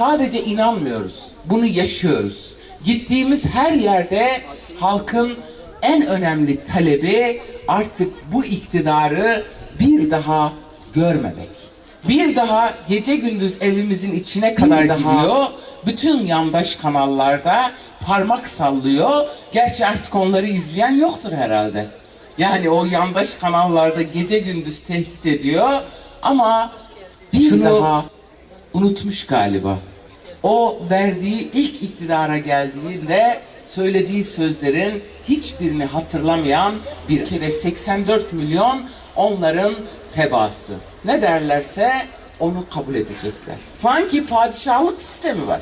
sadece inanmıyoruz. Bunu yaşıyoruz. Gittiğimiz her yerde halkın en önemli talebi artık bu iktidarı bir daha görmemek. Bir daha gece gündüz evimizin içine kadar gidiyor. Bütün yandaş kanallarda parmak sallıyor. Gerçi artık onları izleyen yoktur herhalde. Yani o yandaş kanallarda gece gündüz tehdit ediyor. Ama bir Şunu- daha unutmuş galiba. O verdiği ilk iktidara geldiğinde söylediği sözlerin hiçbirini hatırlamayan bir kere 84 milyon onların tebaası. Ne derlerse onu kabul edecekler. Sanki padişahlık sistemi var.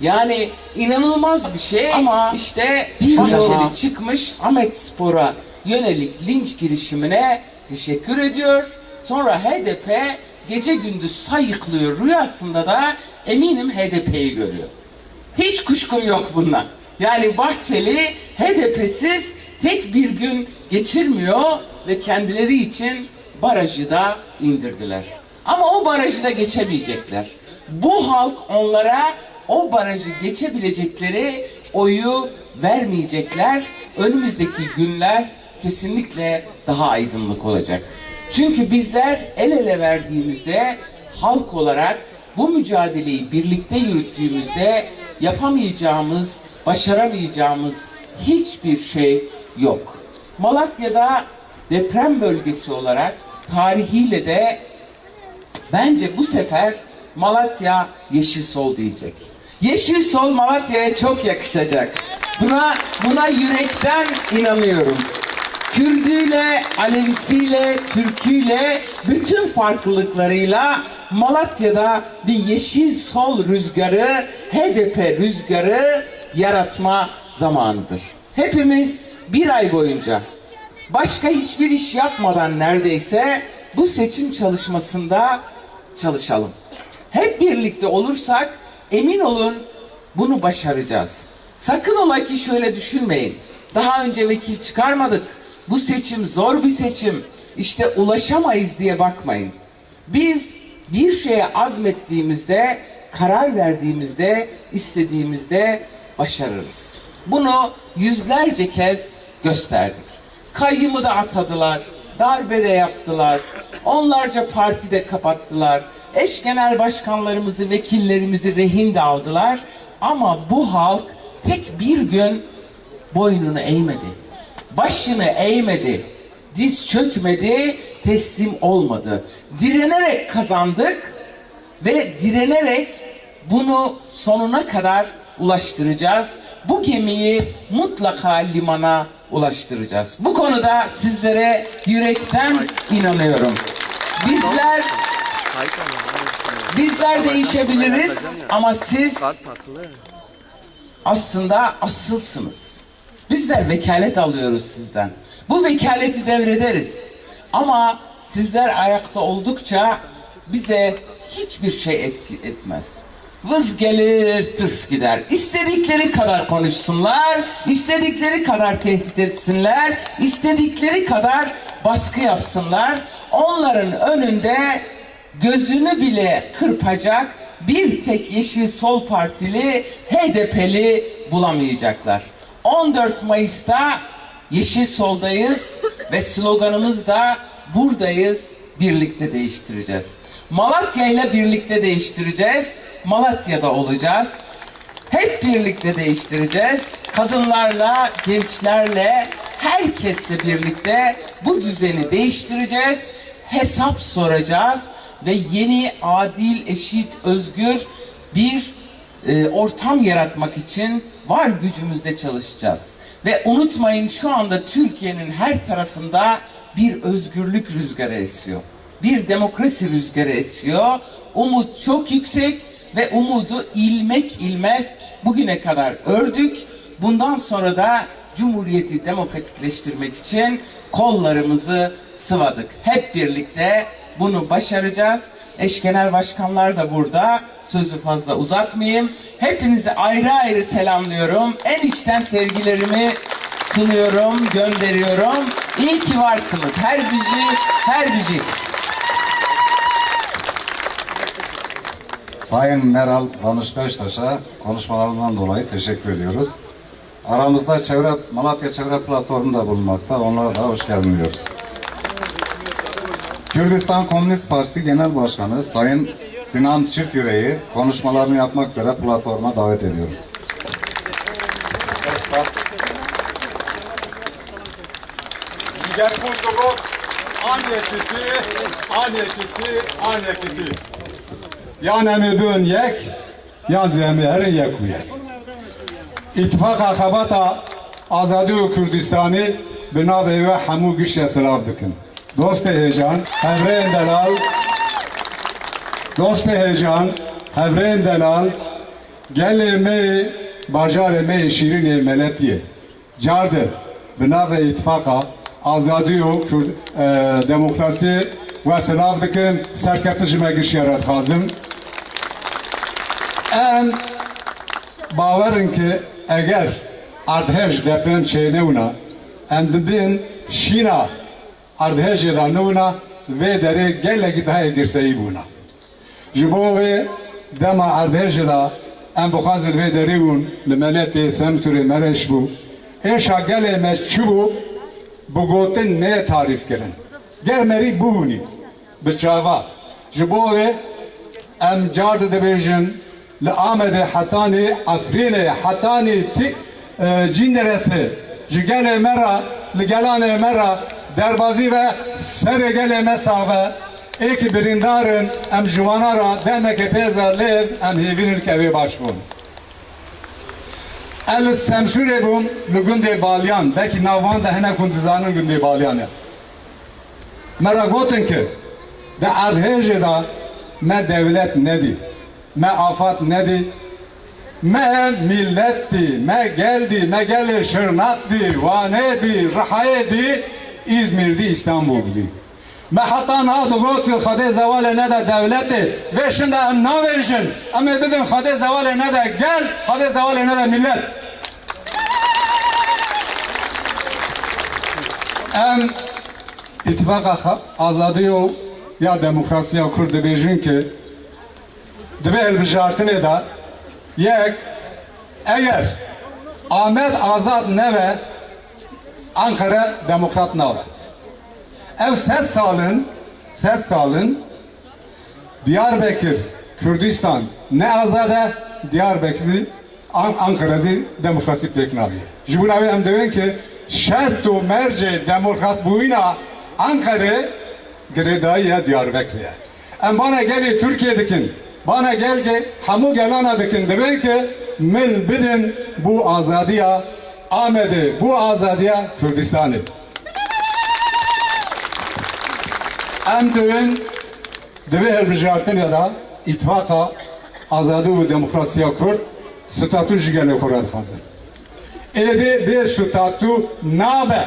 Yani inanılmaz bir şey ama işte Bahçeli çıkmış Ahmet Spor'a yönelik linç girişimine teşekkür ediyor. Sonra HDP gece gündüz sayıklıyor rüyasında da eminim HDP'yi görüyor. Hiç kuşkum yok bundan. Yani Bahçeli HDP'siz tek bir gün geçirmiyor ve kendileri için barajı da indirdiler. Ama o barajı da geçemeyecekler. Bu halk onlara o barajı geçebilecekleri oyu vermeyecekler. Önümüzdeki günler kesinlikle daha aydınlık olacak. Çünkü bizler el ele verdiğimizde halk olarak bu mücadeleyi birlikte yürüttüğümüzde yapamayacağımız, başaramayacağımız hiçbir şey yok. Malatya'da deprem bölgesi olarak tarihiyle de bence bu sefer Malatya Yeşil Sol diyecek. Yeşil Sol Malatya'ya çok yakışacak. Buna buna yürekten inanıyorum. Kürdüyle, Alevisiyle, Türküyle, bütün farklılıklarıyla Malatya'da bir yeşil sol rüzgarı, HDP rüzgarı yaratma zamanıdır. Hepimiz bir ay boyunca başka hiçbir iş yapmadan neredeyse bu seçim çalışmasında çalışalım. Hep birlikte olursak emin olun bunu başaracağız. Sakın ola ki şöyle düşünmeyin. Daha önce vekil çıkarmadık. Bu seçim zor bir seçim. İşte ulaşamayız diye bakmayın. Biz bir şeye azmettiğimizde, karar verdiğimizde, istediğimizde başarırız. Bunu yüzlerce kez gösterdik. Kayyımı da atadılar, darbe de yaptılar, onlarca parti de kapattılar, eş genel başkanlarımızı, vekillerimizi rehin de aldılar. Ama bu halk tek bir gün boynunu eğmedi. Başını eğmedi. Diz çökmedi, teslim olmadı. Direnerek kazandık ve direnerek bunu sonuna kadar ulaştıracağız. Bu gemiyi mutlaka limana ulaştıracağız. Bu konuda sizlere yürekten inanıyorum. Bizler bizler değişebiliriz ama siz aslında asılsınız. Bizler vekalet alıyoruz sizden. Bu vekaleti devrederiz. Ama sizler ayakta oldukça bize hiçbir şey etki etmez. Vız gelir, tırs gider. İstedikleri kadar konuşsunlar, istedikleri kadar tehdit etsinler, istedikleri kadar baskı yapsınlar. Onların önünde gözünü bile kırpacak bir tek Yeşil Sol Partili HDP'li bulamayacaklar. 14 Mayıs'ta Yeşil Sol'dayız ve sloganımız da buradayız, birlikte değiştireceğiz. Malatya ile birlikte değiştireceğiz. Malatya'da olacağız. Hep birlikte değiştireceğiz. Kadınlarla, gençlerle, herkesle birlikte bu düzeni değiştireceğiz. Hesap soracağız ve yeni, adil, eşit, özgür bir e, ortam yaratmak için var gücümüzle çalışacağız. Ve unutmayın şu anda Türkiye'nin her tarafında bir özgürlük rüzgarı esiyor. Bir demokrasi rüzgarı esiyor. Umut çok yüksek ve umudu ilmek ilmek bugüne kadar ördük. Bundan sonra da Cumhuriyeti demokratikleştirmek için kollarımızı sıvadık. Hep birlikte bunu başaracağız. Eş genel başkanlar da burada. Sözü fazla uzatmayayım. Hepinizi ayrı ayrı selamlıyorum. En içten sevgilerimi sunuyorum, gönderiyorum. İyi ki varsınız. Her bizi, her bizi. Sayın Meral Danış Beştaş'a konuşmalarından dolayı teşekkür ediyoruz. Aramızda çevre, Malatya Çevre Platformu da bulunmakta. Onlara da hoş geldin diyoruz. Kürdistan Komünist Partisi Genel Başkanı Sayın Sinan Çiftyüre'yi konuşmalarını yapmak üzere platforma davet ediyorum. Diğer kunduruk anekiti, anekiti, anekiti. Yani bön yek, ya zemiherin yek bu yek. İttifak akabata azadi u Kürdistani binavê ve hemû gişte silav dikin. Dostê hêjan, hevreyên delal, dost heyecan, hevrên delal, gelê me bajarê me şîrinê meletiye. Cardir, bi navê itfaqa, azadî û e, demokrasiyê weselav dikin, serketî ji me gişyara dixwazim. Em bawerin ki eger erdhej deprem şey çênewna, em dibin şîna erdhejê da newna vê derê gelekî daha. E ji bo wê dema erdê jî de em bixwazin vê derê bûn li meletê Semsûrê Mereş bû. Êşa gelê me çi bû bi gotin nê tarîf kirin. Germerî bûnî bi çava. Ji bo wê em car dibêjin li Amedê hetanê e, ve serê gelê ek birindarın em jivana ra demeke peza lev em hevinin keve baş bun. El semşure bum lu günde balyan belki navan da hene kunduzanın günde balyan et. Mera gotin ki de erheje da me devlet nedi, me afat nedi, me milletti, me geldi, me gelir şırnattı, vanedi, rahayedi, İzmir'di, İstanbul'di. Me hatta nadı gotu xade zavale ne de devleti ve şimdi em naverişin ama bidin xade zavale ne de gel, xade zavale ne de millet. Em ittifaka azadiyo ya demokrasiya kurdu bejin ki divê hilbijartinê de yek eger Ahmet Azad neve Ankara Demokrat nave. Ev set salın set salın Diyarbakır Kürdistan ne azade Diyarbakır An Ankara'sı demokrasi peknaviye. Jibunavi em devin ki şert u merce demokrat buyuna Ankara Gredaiye Diyarbakır'ya. Em bana geli Türkiye'dekin bana gel ki hamu gelana dikin demek ki mil bidin bu azadiya Ahmet'i bu azadiya Kürdistan'ı. Em devin devi helbijartin ya da ittifaka azadi ve demokrasiya Kürt statü jigene kurat kazın. Ede bir statü nabe.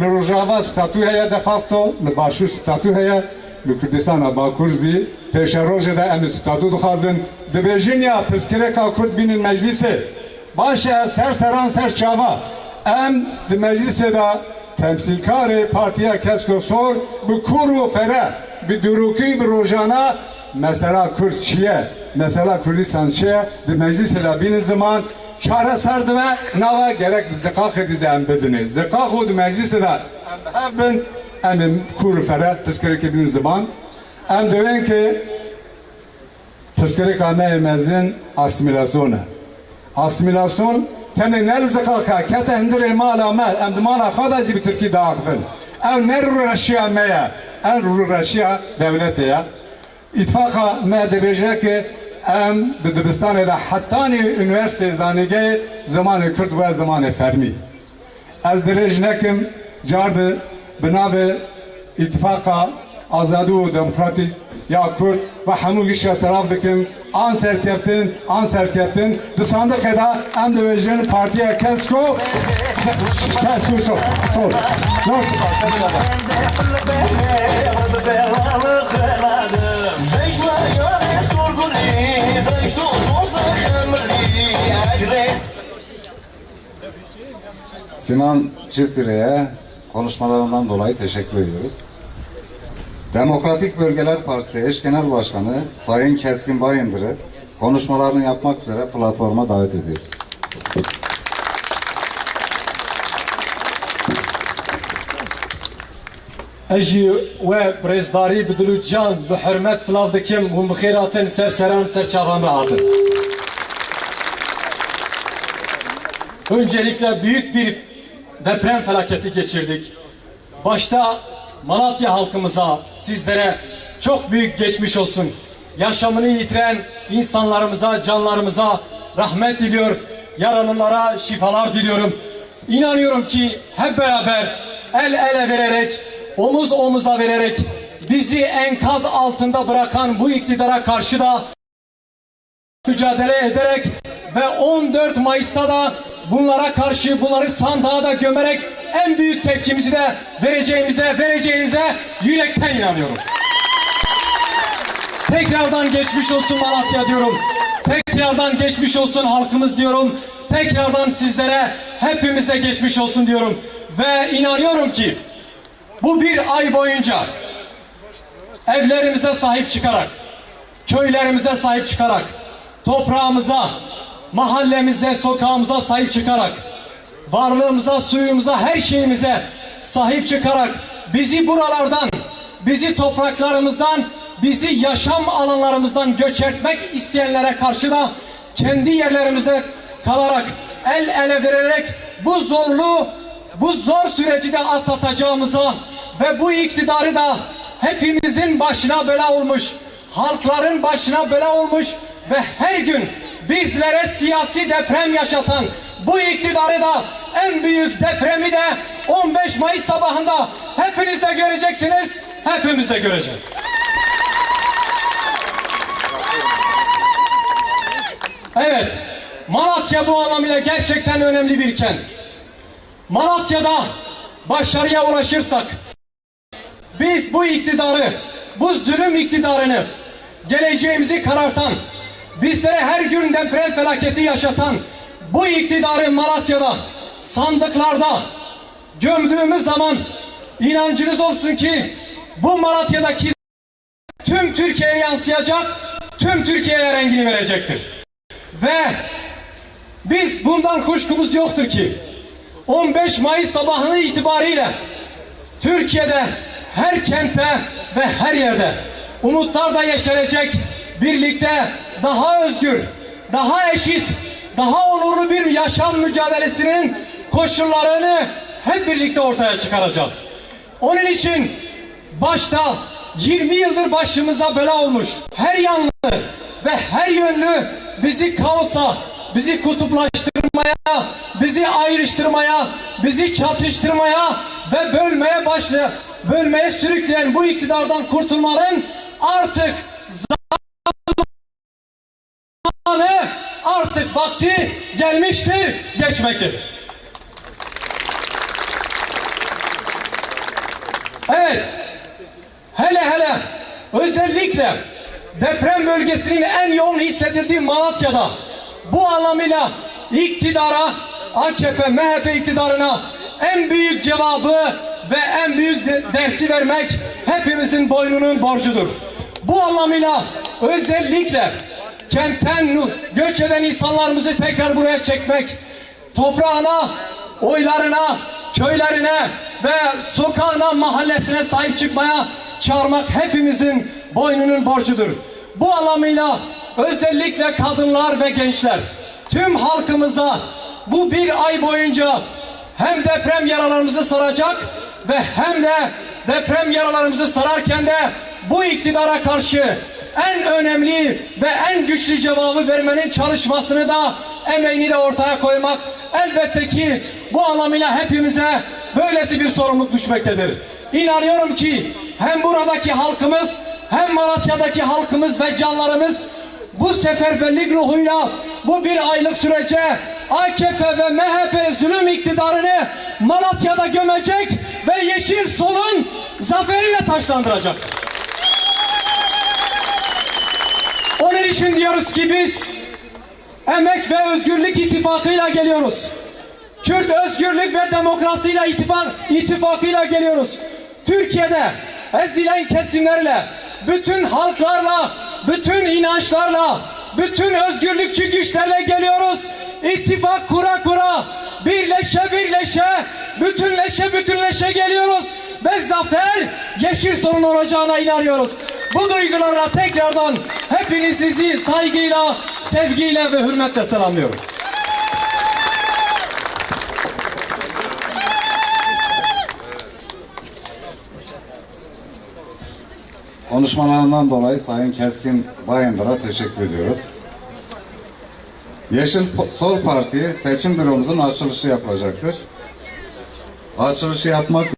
Le Rojava statü heye de facto, le Başur statü heye, le Kürdistan Bakurzi, peşeroje de em statü dixwazin dibêjin ya piskireka Kurd binin meclisi başa ser seran ser çava em di meclise de temsilkarê partiya kesko sor bi kur û fere bi durukî bi rojana mesela Kurd çiye mesela Kurdistan çiye di meclise de binin zaman çare ser dibe nava gerek zikakê dize em bidine zikak û di meclise de em bin em kur fere piskirekê binin zaman em dibin ki Tezkere me mezin asimilasyonu. Asimilasyon tene nel zikaka kete hindire mala mel em dimana xadazi bi Türkiye dağıtın. Ev ner Rusya meye. En Rusya devlete ya. İttifaka me debece ki em bi dibistanê de hattani üniversite zanige zamanı Kürt ve zamanı Fermi. Ez dirêj nekim cardı binavê ittifaka azadî û demokratîk ya Kürt ve hemû gişya seraf dikin an serkeftin an serkeftin di sandıkê de em dibêjin partiya kesko kesko so so nasıl Sinan Çiftire'ye konuşmalarından dolayı teşekkür ediyoruz. Demokratik Bölgeler Partisi eş genel başkanı Sayın Keskin Bayındır'ı konuşmalarını yapmak üzere platforma davet ediyoruz. اجي و برزداری بدلو جان به حرمت سلاف دکم و مخیراتن سرسران serçavan rahatın. Öncelikle büyük bir deprem felaketi geçirdik. Başta Malatya halkımıza, sizlere çok büyük geçmiş olsun. Yaşamını yitiren insanlarımıza, canlarımıza rahmet diliyor. Yaralılara şifalar diliyorum. İnanıyorum ki hep beraber el ele vererek, omuz omuza vererek bizi enkaz altında bırakan bu iktidara karşı da mücadele ederek ve 14 Mayıs'ta da bunlara karşı bunları sandığa da gömerek en büyük tepkimizi de vereceğimize, vereceğinize yürekten inanıyorum. Tekrardan geçmiş olsun Malatya diyorum. Tekrardan geçmiş olsun halkımız diyorum. Tekrardan sizlere hepimize geçmiş olsun diyorum. Ve inanıyorum ki bu bir ay boyunca evlerimize sahip çıkarak, köylerimize sahip çıkarak, toprağımıza, mahallemize, sokağımıza sahip çıkarak, varlığımıza, suyumuza, her şeyimize sahip çıkarak bizi buralardan, bizi topraklarımızdan, bizi yaşam alanlarımızdan göçertmek isteyenlere karşı da kendi yerlerimizde kalarak, el ele vererek bu zorlu, bu zor süreci de atlatacağımıza ve bu iktidarı da hepimizin başına bela olmuş, halkların başına bela olmuş ve her gün bizlere siyasi deprem yaşatan bu iktidarı da en büyük depremi de 15 Mayıs sabahında hepiniz de göreceksiniz, hepimiz de göreceğiz. Evet, Malatya bu anlamıyla gerçekten önemli bir kent. Malatya'da başarıya ulaşırsak biz bu iktidarı, bu zulüm iktidarını, geleceğimizi karartan, bizlere her gün deprem felaketi yaşatan bu iktidarı Malatya'da, sandıklarda gömdüğümüz zaman inancınız olsun ki bu Malatya'daki tüm Türkiye'ye yansıyacak, tüm Türkiye'ye rengini verecektir. Ve biz bundan kuşkumuz yoktur ki 15 Mayıs sabahı itibariyle Türkiye'de her kentte ve her yerde umutlar da yeşerecek, birlikte daha özgür, daha eşit, daha onurlu bir yaşam mücadelesinin koşullarını hep birlikte ortaya çıkaracağız. Onun için başta 20 yıldır başımıza bela olmuş her yanlı ve her yönlü bizi kaosa, bizi kutuplaştırmaya, bizi ayrıştırmaya, bizi çatıştırmaya ve bölmeye başlayan, bölmeye sürükleyen bu iktidardan kurtulmanın artık zamanı, artık vakti gelmiştir, geçmektedir. Evet, hele hele özellikle deprem bölgesinin en yoğun hissedildiği Malatya'da bu anlamıyla iktidara, AKP, MHP iktidarına en büyük cevabı ve en büyük de- dersi vermek hepimizin boynunun borcudur. Bu anlamıyla özellikle kentten göç eden insanlarımızı tekrar buraya çekmek, toprağına, oylarına, köylerine ve sokağına, mahallesine sahip çıkmaya çağırmak hepimizin boynunun borcudur. Bu anlamıyla özellikle kadınlar ve gençler tüm halkımıza bu bir ay boyunca hem deprem yaralarımızı saracak ve hem de deprem yaralarımızı sararken de bu iktidara karşı en önemli ve en güçlü cevabı vermenin çalışmasını da emeğini de ortaya koymak elbette ki bu anlamıyla hepimize böylesi bir sorumluluk düşmektedir. İnanıyorum ki hem buradaki halkımız hem Malatya'daki halkımız ve canlarımız bu seferberlik ruhuyla bu bir aylık sürece AKP ve MHP zulüm iktidarını Malatya'da gömecek ve Yeşil Sol'un zaferiyle taşlandıracak. Onun için diyoruz ki biz Emek ve Özgürlük İttifakı'yla geliyoruz. Kürt Özgürlük ve Demokrasi'yle ittifak, ittifakıyla geliyoruz. Türkiye'de ezilen kesimlerle, bütün halklarla, bütün inançlarla, bütün özgürlükçü güçlerle geliyoruz. İttifak kura kura, birleşe birleşe, bütünleşe bütünleşe geliyoruz. Ve zafer yeşil sorun olacağına inanıyoruz. Bu duygularla tekrardan hepinizi saygıyla, sevgiyle ve hürmetle selamlıyorum. Konuşmalarından dolayı Sayın Keskin Bayındır'a teşekkür ediyoruz. Yeşil Sol Parti seçim büromuzun açılışı yapılacaktır. Açılışı yapmak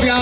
Şimdi bir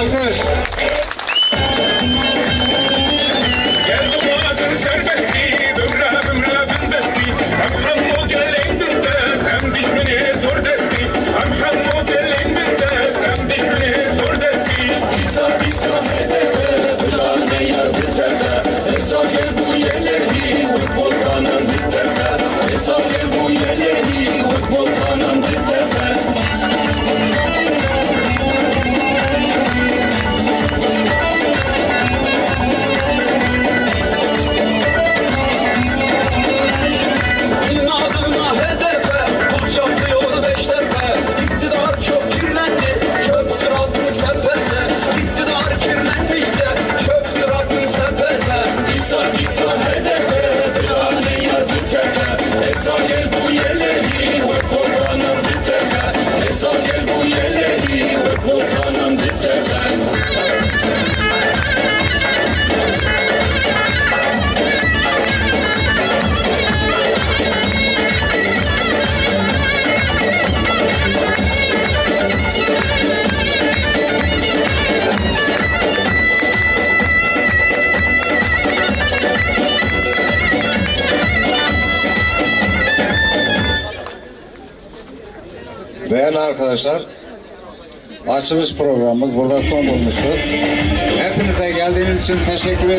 Değerli arkadaşlar, açılış programımız burada son bulmuştur. Hepinize geldiğiniz için teşekkür ederim.